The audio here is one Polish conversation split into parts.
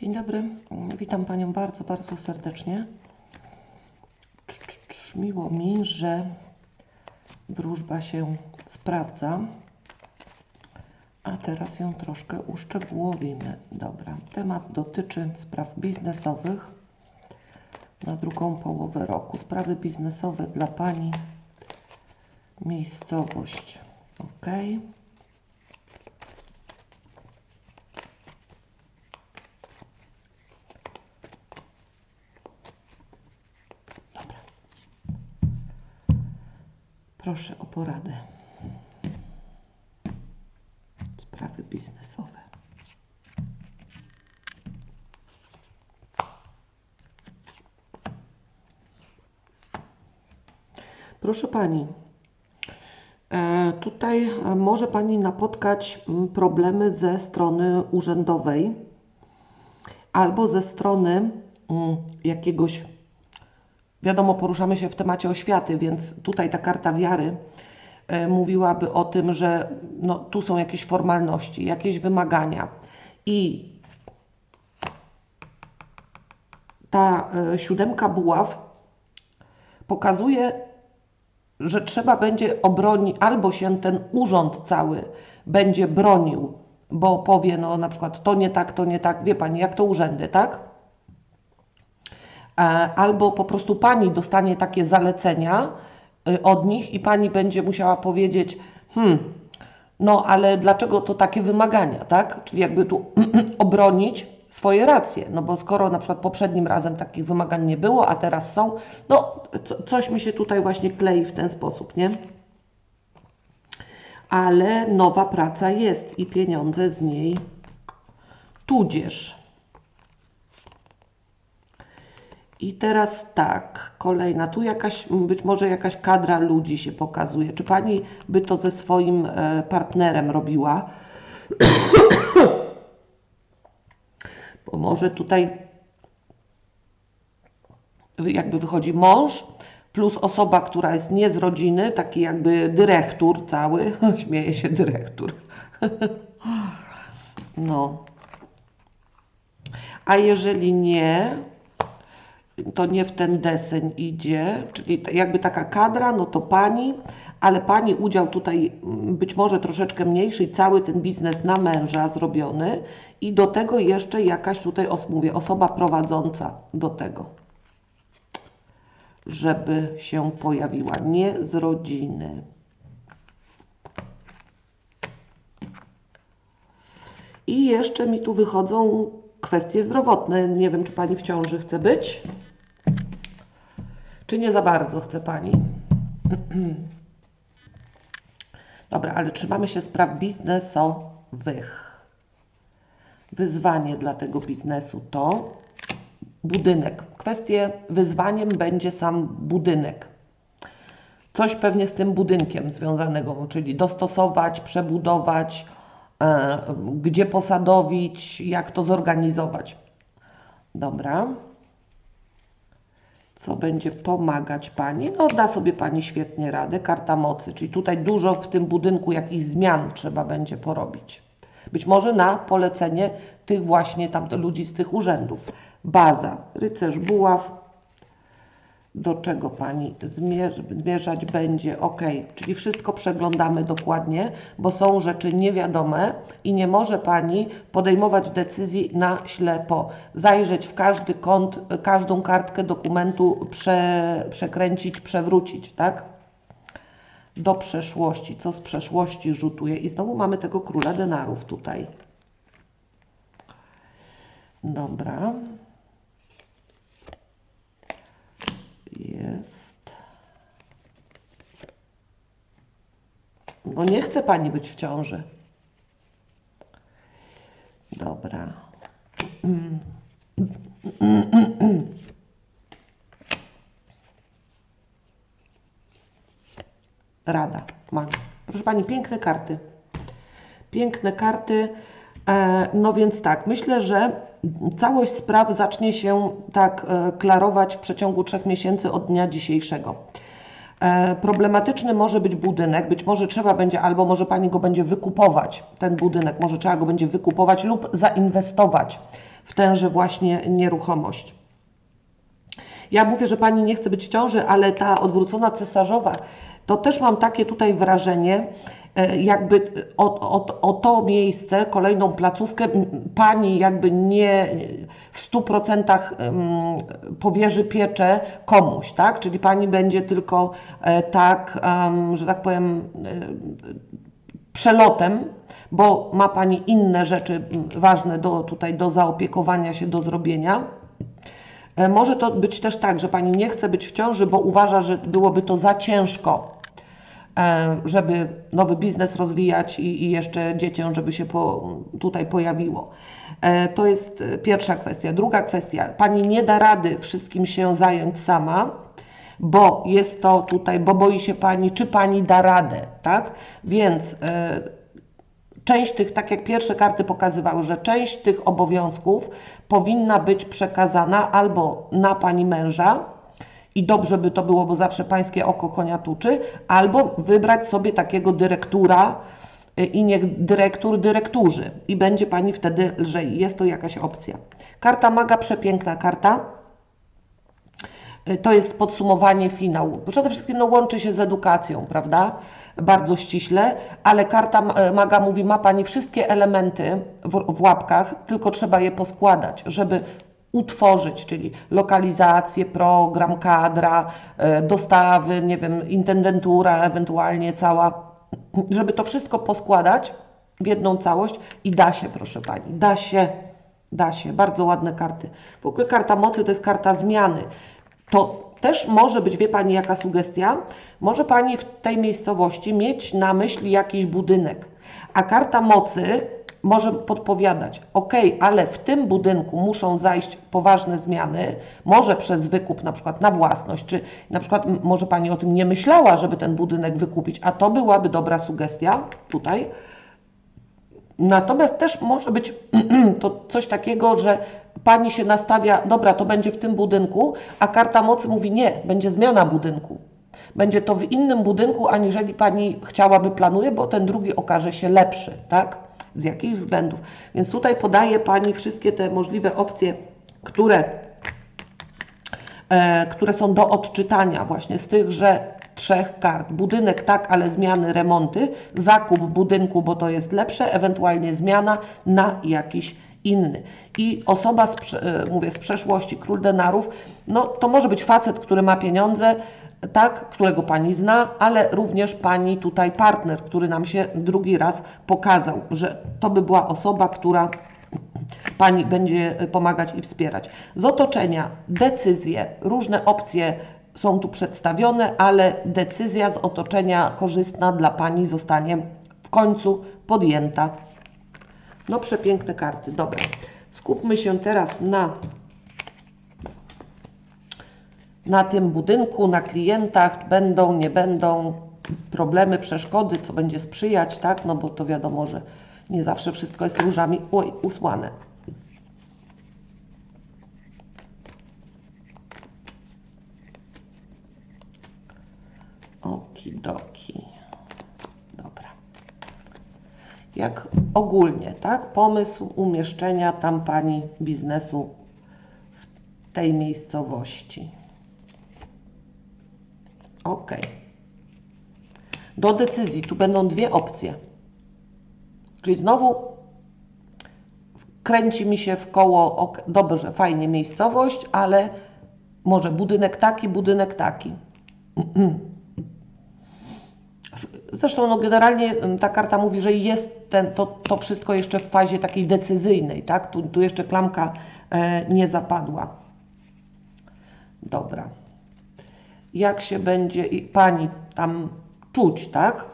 Dzień dobry, witam Panią bardzo, bardzo serdecznie. Cz, cz, cz, Miło mi, że wróżba się sprawdza. A teraz ją troszkę uszczegółowimy. Dobra, temat dotyczy spraw biznesowych na drugą połowę roku. Sprawy biznesowe dla Pani. Miejscowość. OK. Dobra. Proszę o poradę. Sprawy biznesowe. Proszę Pani, e, tutaj e, może Pani napotkać m, problemy ze strony urzędowej albo ze strony mm, jakiegoś Wiadomo, poruszamy się w temacie oświaty, więc tutaj ta karta wiary e, mówiłaby o tym, że no, tu są jakieś formalności, jakieś wymagania. I ta e, siódemka buław pokazuje, że trzeba będzie obronić, albo się ten urząd cały będzie bronił, bo powie, no na przykład to nie tak, to nie tak, wie Pani, jak to urzędy, tak? E, albo po prostu pani dostanie takie zalecenia y, od nich i pani będzie musiała powiedzieć, hmm, no ale dlaczego to takie wymagania, tak? Czyli jakby tu obronić swoje racje, no bo skoro na przykład poprzednim razem takich wymagań nie było, a teraz są, no co, coś mi się tutaj właśnie klei w ten sposób, nie? Ale nowa praca jest i pieniądze z niej tudzież. I teraz tak, kolejna, tu jakaś, być może jakaś kadra ludzi się pokazuje. Czy pani by to ze swoim e, partnerem robiła? Bo może tutaj jakby wychodzi mąż plus osoba, która jest nie z rodziny, taki jakby dyrektor cały. Śmieje się dyrektor. no. A jeżeli nie, to nie w ten deseń idzie, czyli jakby taka kadra, no to pani, ale pani udział tutaj mm, być może troszeczkę mniejszy i cały ten biznes na męża zrobiony i do tego jeszcze jakaś tutaj, os, mówię, osoba prowadząca do tego, żeby się pojawiła, nie z rodziny. I jeszcze mi tu wychodzą kwestie zdrowotne. Nie wiem, czy pani w ciąży chce być. Czy nie za bardzo chce Pani? Dobra, ale trzymamy się spraw biznesowych. Wyzwanie dla tego biznesu to budynek. Kwestię wyzwaniem będzie sam budynek. Coś pewnie z tym budynkiem związanego, czyli dostosować, przebudować, e, gdzie posadowić, jak to zorganizować. Dobra co będzie pomagać Pani. No, da sobie Pani świetnie radę. Karta mocy, czyli tutaj dużo w tym budynku jakichś zmian trzeba będzie porobić. Być może na polecenie tych właśnie tam ludzi z tych urzędów. Baza, rycerz buław, do czego Pani zmierzać będzie. Ok, czyli wszystko przeglądamy dokładnie, bo są rzeczy niewiadome i nie może Pani podejmować decyzji na ślepo. Zajrzeć w każdy kąt, każdą kartkę dokumentu, prze, przekręcić, przewrócić, tak? Do przeszłości, co z przeszłości rzutuje. I znowu mamy tego króla denarów tutaj. Dobra. Jest. No nie chce pani być w ciąży. Dobra. Rada. Mam. Proszę pani, piękne karty. Piękne karty. E, no więc tak, myślę, że całość spraw zacznie się tak e, klarować w przeciągu trzech miesięcy od dnia dzisiejszego. E, Problematyczny może być budynek, być może trzeba będzie, albo może Pani go będzie wykupować, ten budynek, może trzeba go będzie wykupować lub zainwestować w tęże właśnie nieruchomość. Ja mówię, że Pani nie chce być w ciąży, ale ta odwrócona cesarzowa, to też mam takie tutaj wrażenie, e, jakby o, o, o to miejsce, kolejną placówkę, Pani jakby nie w stu procentach em, powierzy pieczę komuś, tak? Czyli Pani będzie tylko e, tak, że tak powiem, e, przelotem, bo ma Pani inne rzeczy ważne do, tutaj do zaopiekowania się, do zrobienia. E, Może to być też tak, że pani nie chce być w ciąży, bo uważa, że byłoby to za ciężko, e, żeby nowy biznes rozwijać i, jeszcze dziecię, żeby się po, tutaj pojawiło. E, To jest pierwsza kwestia. Druga kwestia, pani nie da rady wszystkim się zająć sama, bo jest to tutaj, bo boi się pani, czy pani da radę, tak? Więc część tych, tak jak pierwsze karty pokazywały, że część tych obowiązków powinna być przekazana albo na pani męża, i dobrze by to było, bo zawsze pańskie oko konia tuczy, albo wybrać sobie takiego dyrektora y, i niech dyrektor dyrekturzy i będzie pani wtedy lżej. Jest to jakaś opcja. Karta maga, przepiękna karta. Y, To jest podsumowanie finału. Przede wszystkim no, łączy się z edukacją, prawda? Bardzo ściśle, ale karta e, maga mówi, ma Pani wszystkie elementy w, w łapkach, tylko trzeba je poskładać, żeby utworzyć, czyli lokalizację, program, kadra, e, dostawy, nie wiem, intendentura ewentualnie cała, żeby to wszystko poskładać w jedną całość i da się, proszę Pani, da się, da się, bardzo ładne karty. W ogóle karta mocy to jest karta zmiany. To też może być, wie Pani, jaka sugestia? Może Pani w tej miejscowości mieć na myśli jakiś budynek, a karta mocy może podpowiadać, ok, ale w tym budynku muszą zajść poważne zmiany, może przez wykup na przykład na własność, czy na przykład może Pani o tym nie myślała, żeby ten budynek wykupić, a to byłaby dobra sugestia tutaj. Natomiast też może być to coś takiego, że pani się nastawia, dobra, to będzie w tym budynku, a karta mocy mówi nie, będzie zmiana budynku. Będzie to w innym budynku, aniżeli pani chciałaby, planuje, bo ten drugi okaże się lepszy, tak? Z jakich względów? Więc tutaj podaje pani wszystkie te możliwe opcje, które e, które są do odczytania właśnie z tychże trzech kart. Budynek tak, ale zmiany, remonty, zakup budynku, bo to jest lepsze, ewentualnie zmiana na jakiś inny. I osoba, z, e, mówię, z przeszłości, król denarów, no to może być facet, który ma pieniądze, tak, którego pani zna, ale również pani tutaj partner, który nam się drugi raz pokazał, że to by była osoba, która Pani będzie pomagać i wspierać. Z otoczenia decyzje, różne opcje są tu przedstawione, ale decyzja z otoczenia korzystna dla Pani zostanie w końcu podjęta. No przepiękne karty, dobra. Skupmy się teraz na, na tym budynku, na klientach, będą, nie będą problemy, przeszkody, co będzie sprzyjać, tak? No bo to wiadomo, że nie zawsze wszystko jest różami oj, usłane. Okidoki. Dobra. Jak ogólnie, tak? Pomysł umieszczenia tam pani biznesu w tej miejscowości. Ok. Do decyzji tu będą dwie opcje. Czyli znowu kręci mi się w koło, ok, dobrze, fajnie miejscowość, ale może budynek taki, budynek taki. Zresztą no generalnie ta karta mówi, że jest ten, to, to wszystko jeszcze w fazie takiej decyzyjnej, tak? Tu, tu jeszcze klamka e, nie zapadła. Dobra. Jak się będzie pani tam czuć, tak?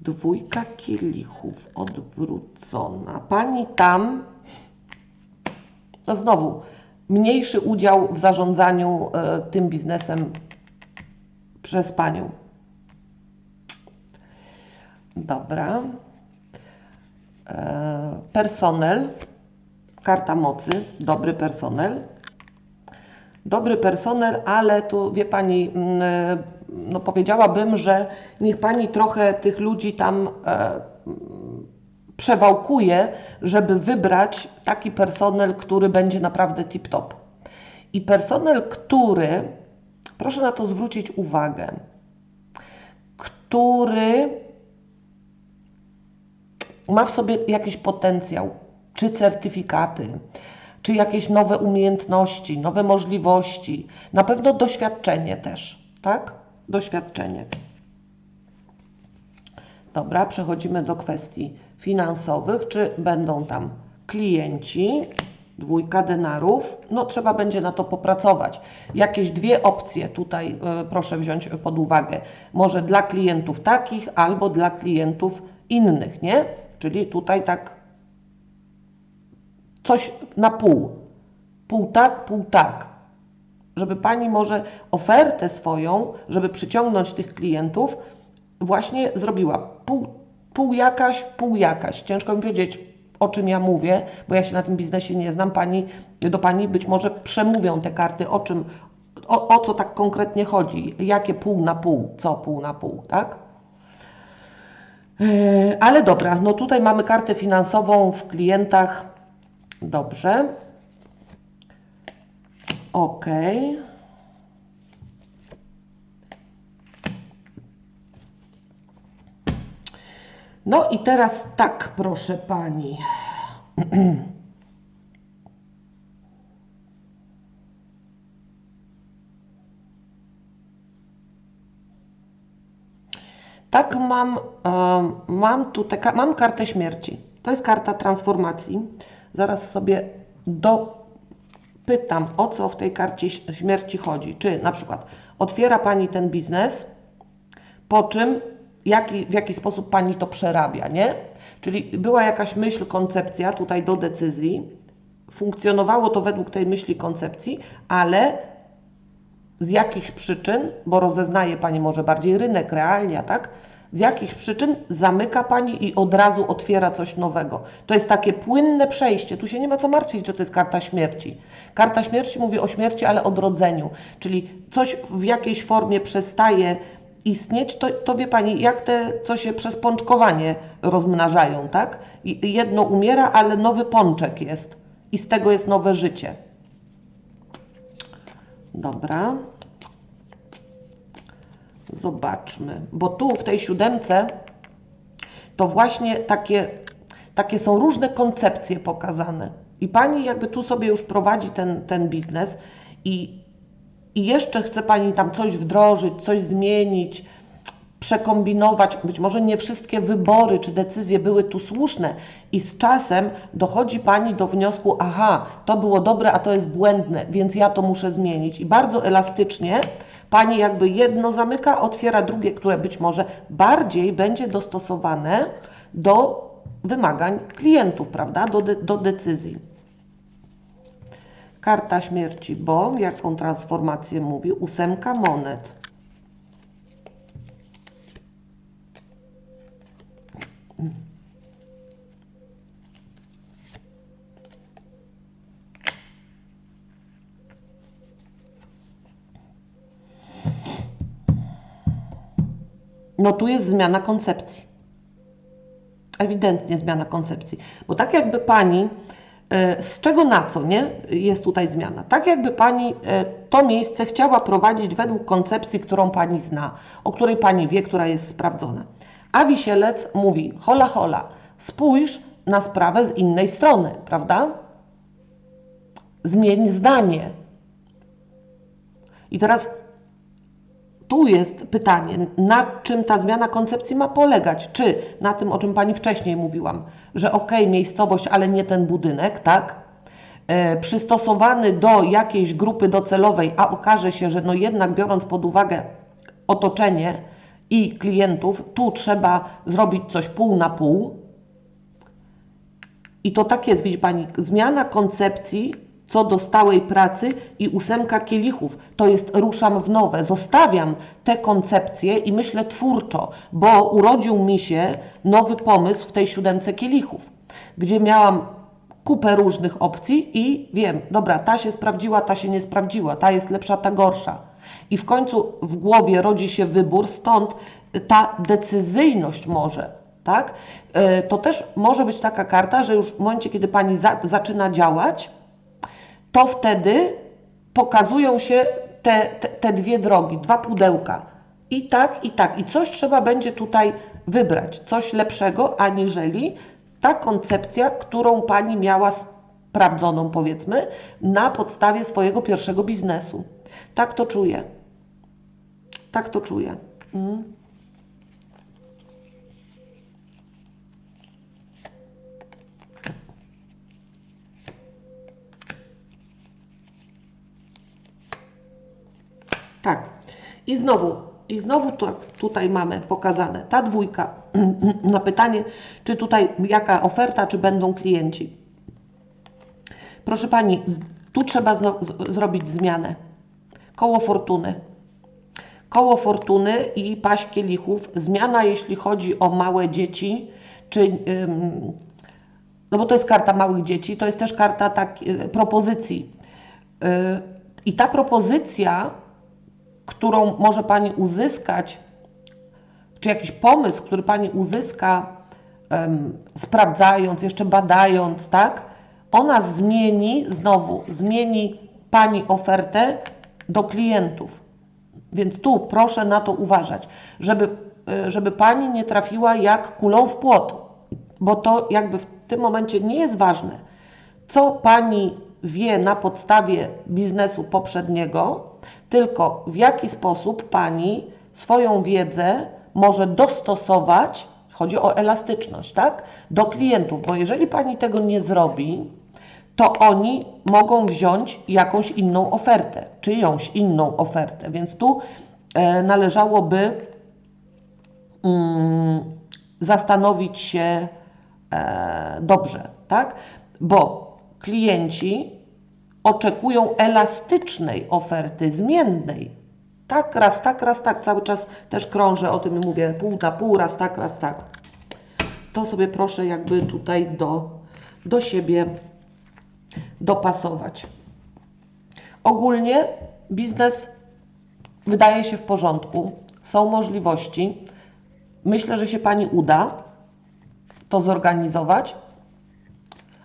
Dwójka kielichów odwrócona. Pani tam, no znowu, mniejszy udział w zarządzaniu e, tym biznesem przez panią. Dobra. E, personel, karta mocy, dobry personel. Dobry personel, ale tu wie Pani, mm, no powiedziałabym, że niech Pani trochę tych ludzi tam e, przewałkuje, żeby wybrać taki personel, który będzie naprawdę tip-top. I personel, który, proszę na to zwrócić uwagę, który ma w sobie jakiś potencjał, czy certyfikaty, czy jakieś nowe umiejętności, nowe możliwości, na pewno doświadczenie też, tak? Doświadczenie. Dobra, przechodzimy do kwestii finansowych. Czy będą tam klienci, dwójka denarów? No, trzeba będzie na to popracować. Jakieś dwie opcje tutaj y, proszę wziąć pod uwagę. Może dla klientów takich, albo dla klientów innych, nie? Czyli tutaj tak coś na pół. Pół tak, pół tak. Żeby Pani może ofertę swoją, żeby przyciągnąć tych klientów, właśnie zrobiła pół, pół jakaś, pół jakaś. Ciężko mi powiedzieć, o czym ja mówię, bo ja się na tym biznesie nie znam. Pani, do Pani być może przemówią te karty, o czym, o, o co tak konkretnie chodzi, jakie pół na pół, co pół na pół, tak? Yy, ale dobra, no tutaj mamy kartę finansową w klientach. Dobrze. Ok. No i teraz tak, proszę pani. Tak, mam, mam tutaj mam kartę śmierci. To jest karta transformacji. Zaraz sobie dopytam, o co w tej karcie śmierci chodzi. Czy na przykład otwiera Pani ten biznes, po czym jaki, w jaki sposób Pani to przerabia, nie? Czyli była jakaś myśl, koncepcja tutaj do decyzji, funkcjonowało to według tej myśli, koncepcji, ale z jakichś przyczyn, bo rozeznaje Pani może bardziej rynek, realia, tak? Z jakichś przyczyn zamyka Pani i od razu otwiera coś nowego. To jest takie płynne przejście. Tu się nie ma co martwić, że to jest karta śmierci. Karta śmierci mówi o śmierci, ale odrodzeniu. Czyli coś w jakiejś formie przestaje istnieć, to, to wie Pani, jak te, co się przez pączkowanie rozmnażają, tak? Jedno umiera, ale nowy pączek jest i z tego jest nowe życie. Dobra. Zobaczmy, bo tu w tej siódemce to właśnie takie, takie są różne koncepcje pokazane. I Pani jakby tu sobie już prowadzi ten, ten biznes i i jeszcze chce Pani tam coś wdrożyć, coś zmienić, przekombinować, być może nie wszystkie wybory czy decyzje były tu słuszne i z czasem dochodzi Pani do wniosku, aha, to było dobre, a to jest błędne, więc ja to muszę zmienić. I bardzo elastycznie Pani jakby jedno zamyka, otwiera drugie, które być może bardziej będzie dostosowane do wymagań klientów, prawda, do, de do decyzji. Karta śmierci, bo jaką transformację mówi? Ósemka monet. No tu jest zmiana koncepcji. Ewidentnie zmiana koncepcji. Bo tak jakby pani z czego na co, nie? Jest tutaj zmiana. Tak jakby Pani e, to miejsce chciała prowadzić według koncepcji, którą Pani zna, o której Pani wie, która jest sprawdzona. A wisielec mówi, hola hola, spójrz na sprawę z innej strony, prawda? Zmień zdanie. I teraz tu jest pytanie, na czym ta zmiana koncepcji ma polegać? Czy na tym, o czym Pani wcześniej mówiłam, że ok, miejscowość, ale nie ten budynek, tak? E, przystosowany do jakiejś grupy docelowej, a okaże się, że no jednak biorąc pod uwagę otoczenie i klientów, tu trzeba zrobić coś pół na pół. I to tak jest, widzi Pani, zmiana koncepcji co do stałej pracy i ósemka kielichów. To jest ruszam w nowe. Zostawiam te koncepcje i myślę twórczo, bo urodził mi się nowy pomysł w tej siódemce kielichów, gdzie miałam kupę różnych opcji i wiem, dobra, ta się sprawdziła, ta się nie sprawdziła, ta jest lepsza, ta gorsza. I w końcu w głowie rodzi się wybór, stąd ta decyzyjność może, tak? E, To też może być taka karta, że już w momencie, kiedy Pani za, zaczyna działać, to wtedy pokazują się te, te, te dwie drogi, dwa pudełka. I tak, i tak. I coś trzeba będzie tutaj wybrać, coś lepszego, aniżeli ta koncepcja, którą Pani miała sprawdzoną, powiedzmy, na podstawie swojego pierwszego biznesu. Tak to czuję. Tak to czuję. Mm. Tak. I znowu, i znowu tu, tutaj mamy pokazane ta dwójka na pytanie, czy tutaj jaka oferta, czy będą klienci. Proszę Pani, tu trzeba zrobić zmianę. Koło fortuny. Koło fortuny i paść kielichów. Zmiana, jeśli chodzi o małe dzieci, czy. Ym, no bo to jest karta małych dzieci, to jest też karta tak, y, propozycji. Y, I ta propozycja którą może Pani uzyskać, czy jakiś pomysł, który Pani uzyska, um, sprawdzając, jeszcze badając, tak? Ona zmieni, znowu, zmieni Pani ofertę do klientów. Więc tu proszę na to uważać, żeby, e, żeby Pani nie trafiła jak kulą w płot, bo to jakby w tym momencie nie jest ważne, co Pani wie na podstawie biznesu poprzedniego, tylko w jaki sposób Pani swoją wiedzę może dostosować, chodzi o elastyczność, tak, do klientów, bo jeżeli Pani tego nie zrobi, to oni mogą wziąć jakąś inną ofertę, czyjąś inną ofertę, więc tu e, należałoby mm, zastanowić się e, dobrze, tak, bo klienci oczekują elastycznej oferty, zmiennej. Tak, raz tak, raz tak. Cały czas też krążę o tym mówię, pół na pół, raz tak, raz tak. To sobie proszę jakby tutaj do, do siebie dopasować. Ogólnie biznes wydaje się w porządku, są możliwości. Myślę, że się Pani uda to zorganizować,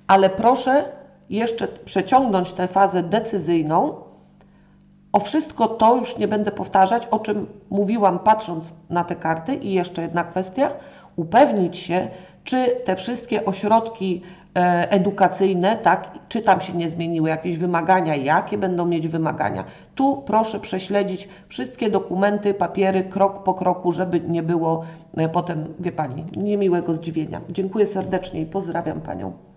ale proszę jeszcze przeciągnąć tę fazę decyzyjną. O wszystko to już nie będę powtarzać, o czym mówiłam patrząc na te karty. I jeszcze jedna kwestia, upewnić się, czy te wszystkie ośrodki e, edukacyjne, tak, czy tam się nie zmieniły jakieś wymagania, jakie będą mieć wymagania. Tu proszę prześledzić wszystkie dokumenty, papiery krok po kroku, żeby nie było e, potem, wie Pani, niemiłego zdziwienia. Dziękuję serdecznie i pozdrawiam Panią.